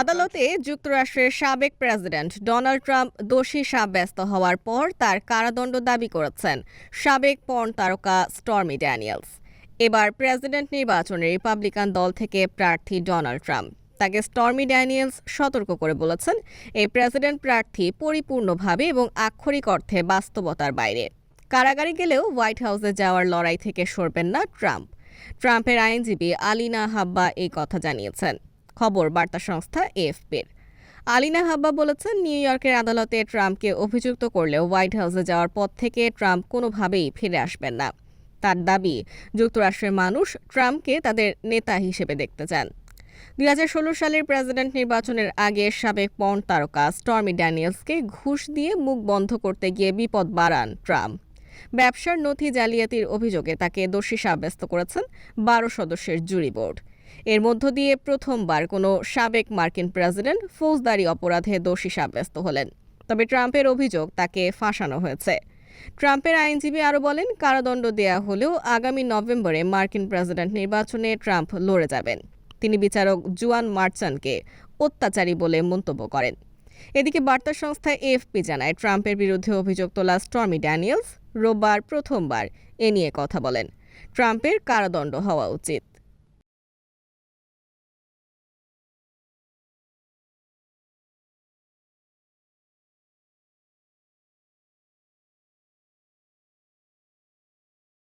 আদালতে যুক্তরাষ্ট্রের সাবেক প্রেসিডেন্ট ডোনাল্ড ট্রাম্প দোষী সাব্যস্ত হওয়ার পর তার কারাদণ্ড দাবি করেছেন সাবেক পর্ন তারকা স্টর্মি ড্যানিয়েলস। এবার প্রেসিডেন্ট নির্বাচনে রিপাবলিকান দল থেকে প্রার্থী ডোনাল্ড ট্রাম্প। তাকে স্টর্মি ড্যানিয়েলস সতর্ক করে বলেছেন এই প্রেসিডেন্ট প্রার্থী পরিপূর্ণভাবে এবং আক্ষরিক অর্থে বাস্তবতার বাইরে। কারাগারে গেলেও হোয়াইট হাউসে যাওয়ার লড়াই থেকে সরবেন না ট্রাম্প। ট্রাম্পের আইনজীবী আলিনা হাব্বা এই কথা জানিয়েছেন। খবর বার্তা সংস্থা এএফপির। আলিনা হাব্বা বলেছেন, নিউ ইয়র্কের আদালতে ট্রাম্পকে অভিযুক্ত করলেও হোয়াইট হাউসে যাওয়ার পর থেকে ট্রাম্প কোনোভাবেই ফিরে আসবেন না। তার দাবি, যুক্তরাষ্ট্রের মানুষ ট্রাম্পকে তাদের নেতা হিসেবে দেখতে চান। দুই হাজার ষোলো সালের প্রেসিডেন্ট নির্বাচনের আগে সাবেক পর্ন তারকা স্টর্মি ড্যানিয়েলসকে ঘুষ দিয়ে মুখ বন্ধ করতে গিয়ে বিপদ বাড়ান ট্রাম্প। ব্যবসার নথি জালিয়াতির অভিযোগে তাকে দোষী সাব্যস্ত করেছেন বারো সদস্যের জুরি বোর্ড। এর মধ্য দিয়ে প্রথমবার কোনো সাবেক মার্কিন প্রেসিডেন্ট ফৌজদারি অপরাধে দোষী সাব্যস্ত হলেন। তবে ট্রাম্পের অভিযোগ তাকে ফাঁসানো হয়েছে। ট্রাম্পের আইনজীবী আরও বলেন, কারাদণ্ড দেয়া হলেও আগামী নভেম্বরে মার্কিন প্রেসিডেন্ট নির্বাচনে ট্রাম্প লড়ে যাবেন। তিনি বিচারক জুয়ান মার্চানকে অত্যাচারী বলে মন্তব্য করেন। এদিকে বার্তা সংস্থা এএফপি জানায়, ট্রাম্পের বিরুদ্ধে অভিযোগ তোলা স্টর্মি ড্যানিয়েলস রোববার প্রথমবার এ নিয়ে কথা বলেন। ট্রাম্পের কারাদণ্ড হওয়া উচিত।